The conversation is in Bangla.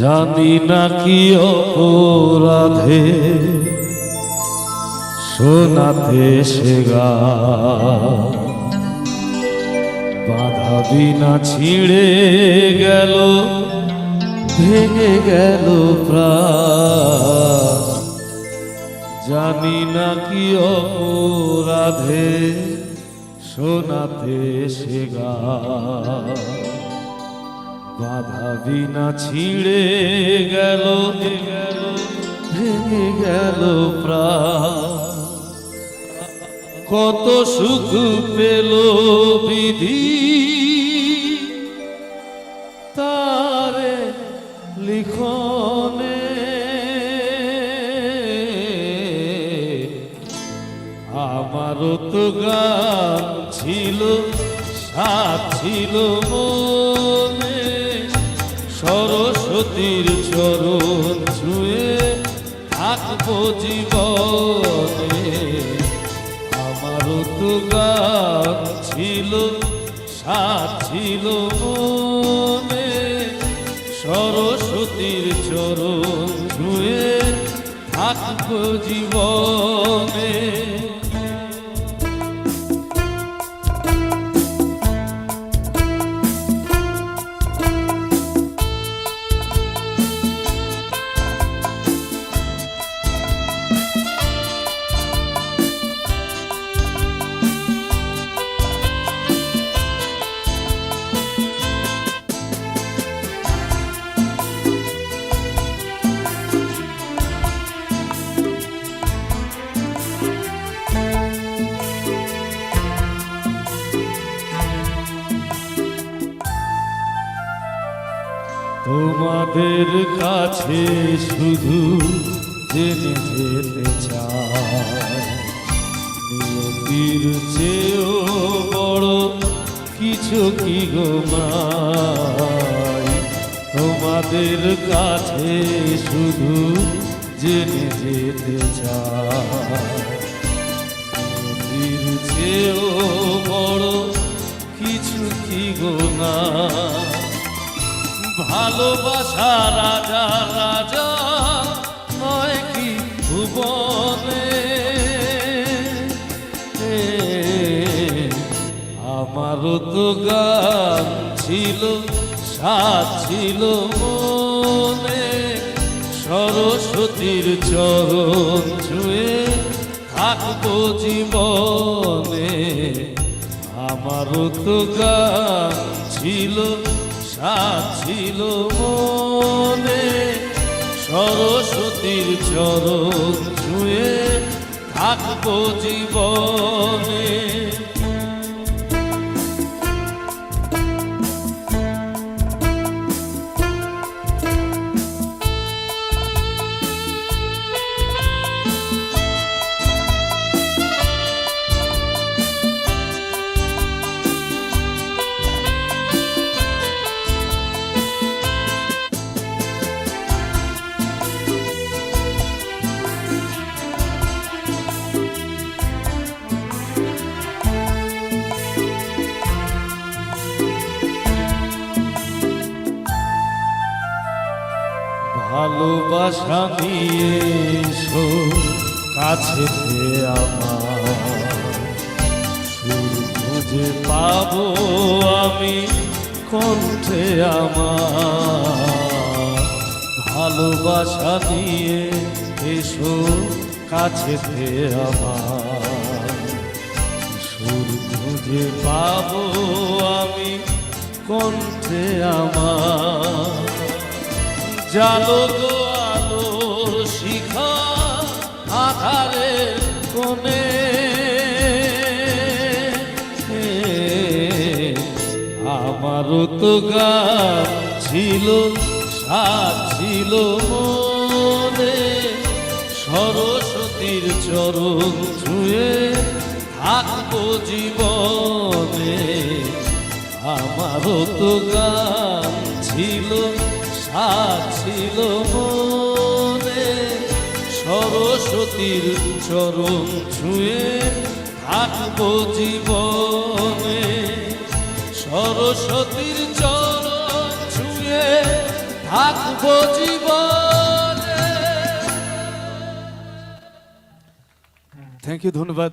জানি না কি অপরাধে শোনাতে সে গা। বাধা বিনা ছিঁড়ে গেল, ভেঙে গেল প্রাণ। জানি না কি অপরাধে শোনাতে সে গা। বাধা বিনা ছিঁড়ে গেল, ভেঙে গেল কত সুখ পেল বিধি, তারে লিখনে। আমারও তো গান ছিল, সাথ ছিল মনে। সরস্বতীর চরণ ছুঁয়ে থাকব জীবনে। আমারও তো গান ছিল, সাথ ছিল মনে। সরস্বতীর চরণ ছুঁয়ে থাকব জীবনে। তোমাদের কাছে শুধু জেনে যেতে চাই। নিয়তির চেয়েও বড় কিছু কি গো নাই তোমাদের কাছে শুধু জেনে যেতে চাই। নিয়তির চেয়েও বড় কিছু কি গো না ভালোবাসা রাজা রাজা, নয় কি ভুবনে? আমারও তো গান ছিল সাথ ছিল মনে। সরস্বতীর চরণ ছুঁয়ে থাকব জীবনে। আমারও তো গান ছিল ছিল মনে সরস্বতীর চর ছুঁয়ে থাকব জীবনে। ভালোবাসা নিয়ে এসো কাছে আমার। খুঁজে পাবো আমি কণ্ঠে আমার। ভালোবাসা নিয়ে এসো কাছে আমার। সুর খুঁজে পাবো আমি কণ্ঠে আমার। জালো আধারে কোনে আমারও তো গান ছিল সাথ ছিল মনে, সরস্বতীর চরণ ছুঁয়ে থাকব জীবনে। আমারও তো গান ছিল সাথ ছিল মনে সরস্বতীর চরণ ছুঁয়ে থাকব জীবনে। সরস্বতীর চরণ ছুঁয়ে থাকব জীবনে। থ্যাংক ইউ ধন্যবাদ।